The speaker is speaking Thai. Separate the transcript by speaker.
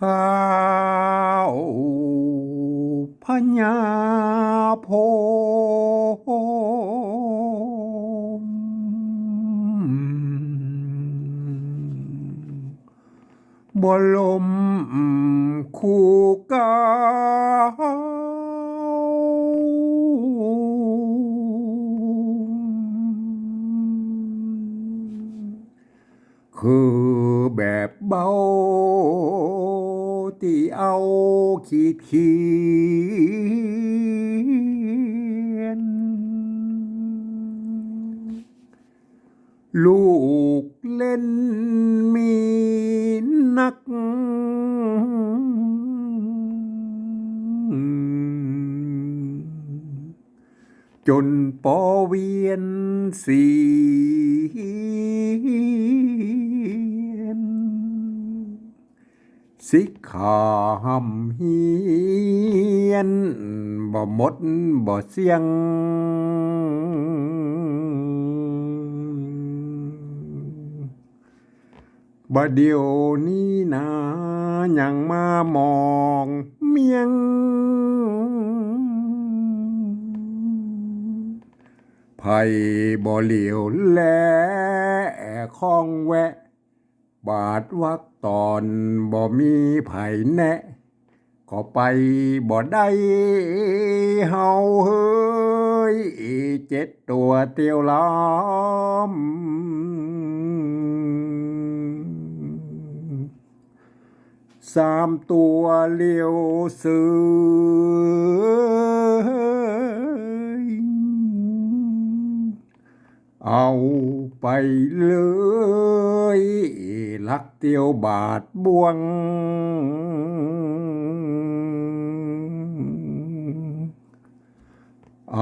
Speaker 1: ข้าวพญาโพบ คือแบบเบาที่เอาขีดเขียน ลูกเล่นมีนัก จนปอเวียนสียน สิกขาหำเฮียน บ่หมดบ่เสียง บ่เดียวนี้นะยังมามองเมียง ไผบ่เหลียวแลคองแวะ บาดวักตอนบ่มีไผแนะก็ไปบ่ได้เฮาเฮ้ยเจ็ดตัวเตียวล้อม สามตัวเลี้ยวซื้อเอาไปเลย ลักเตียวบาทบวงเอ